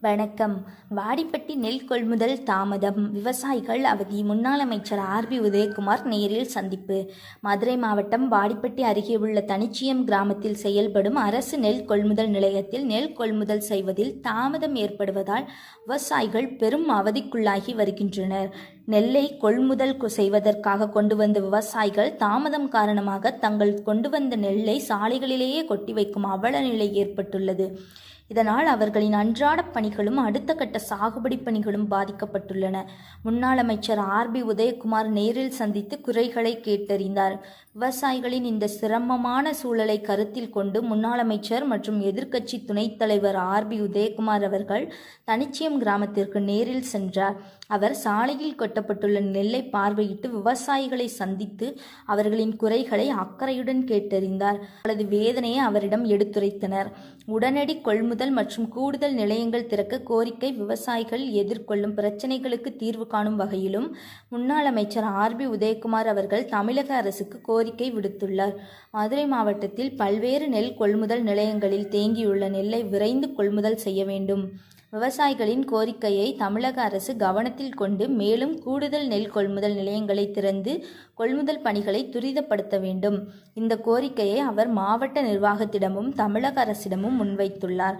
வணக்கம். வாடிப்பட்டி நெல் கொள்முதல் தாமதம். விவசாயிகள் அவதி. முன்னாள் அமைச்சர் ஆர் பி உதயகுமார் நேரில் சந்திப்பு. மதுரை மாவட்டம் வாடிப்பட்டி அருகே உள்ள தனிச்சியம் கிராமத்தில் செயல்படும் அரசு நெல் கொள்முதல் நிலையத்தில் நெல் கொள்முதல் செய்வதில் தாமதம் ஏற்படுவதால் விவசாயிகள் பெரும் அவதிக்குள்ளாகி வருகின்றனர். நெல்லை கொள்முதல் கு- செய்வதற்காக கொண்டு வந்த விவசாயிகள் தாமதம் காரணமாக தங்கள் கொண்டு வந்த நெல்லை சாலைகளிலேயே கொட்டி வைக்கும் அவல நிலை ஏற்பட்டுள்ளது. இதனால் அவர்களின் அன்றாட பணிகளும் அடுத்த கட்ட சாகுபடி பணிகளும் பாதிக்கப்பட்டுள்ளன. முன்னாள் அமைச்சர் ஆர்பி உதயகுமார் நேரில் சந்தித்து குறைகளை கேட்டறிந்தார். விவசாயிகளின் இந்த சிரமமான சூழலை கருத்தில் கொண்டு முன்னாள் அமைச்சர் மற்றும் எதிர்க்கட்சி துணைத் தலைவர் ஆர்பி உதயகுமார் அவர்கள் தனிச்சியம் கிராமத்திற்கு நேரில் சென்றார். அவர் சாலையில் கொட்டப்பட்டுள்ள நெல்லை பார்வையிட்டு விவசாயிகளை சந்தித்து அவர்களின் குறைகளை அக்கறையுடன் கேட்டறிந்தார். அவரது வேதனையை அவரிடம் எடுத்துரைத்தனர். உடனடி கொள்முதல் மற்றும் கூடுதல் நிலையங்கள் திறக்க கோரிக்கை விவசாயிகள் எதிர்கொள்ளும் பிரச்சினைகளுக்கு தீர்வு காணும் வகையிலும் முன்னாள் அமைச்சர் ஆர்பி உதயகுமார் அவர்கள் தமிழக அரசுக்கு கோரிக்கை விடுத்துள்ளார். மதுரை மாவட்டத்தில் பல்வேறு நெல் கொள்முதல் நிலையங்களில் தேங்கியுள்ள நெல்லை விரைந்து கொள்முதல் செய்ய வேண்டும். விவசாயிகளின் கோரிக்கையை தமிழக அரசு கவனத்தில் கொண்டு மேலும் கூடுதல் நெல் கொள்முதல் நிலையங்களை திறந்து கொள்முதல் பணிகளை துரிதப்படுத்த வேண்டும். இந்த கோரிக்கையை அவர் மாவட்ட நிர்வாகத்திடமும் தமிழக அரசிடமும் முன்வைத்துள்ளார்.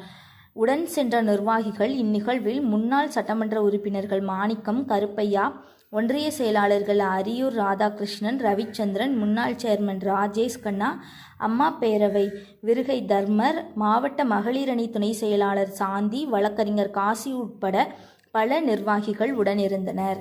உடன் சென்ற நிர்வாகிகள் இந்நிகழ்வில் முன்னாள் சட்டமன்ற உறுப்பினர்கள் மாணிக்கம் கருப்பையா ஒன்றிய செயலாளர்கள் அரியூர் ராதாகிருஷ்ணன் ரவிச்சந்திரன் முன்னாள் சேர்மன் ராஜேஷ் கண்ணா அம்மா பேரவை விருகை தர்மர் மாவட்ட மகளிரணி துணை செயலாளர் சாந்தி வழக்கறிஞர் காசி உட்பட பல நிர்வாகிகள் உடனிருந்தனர்.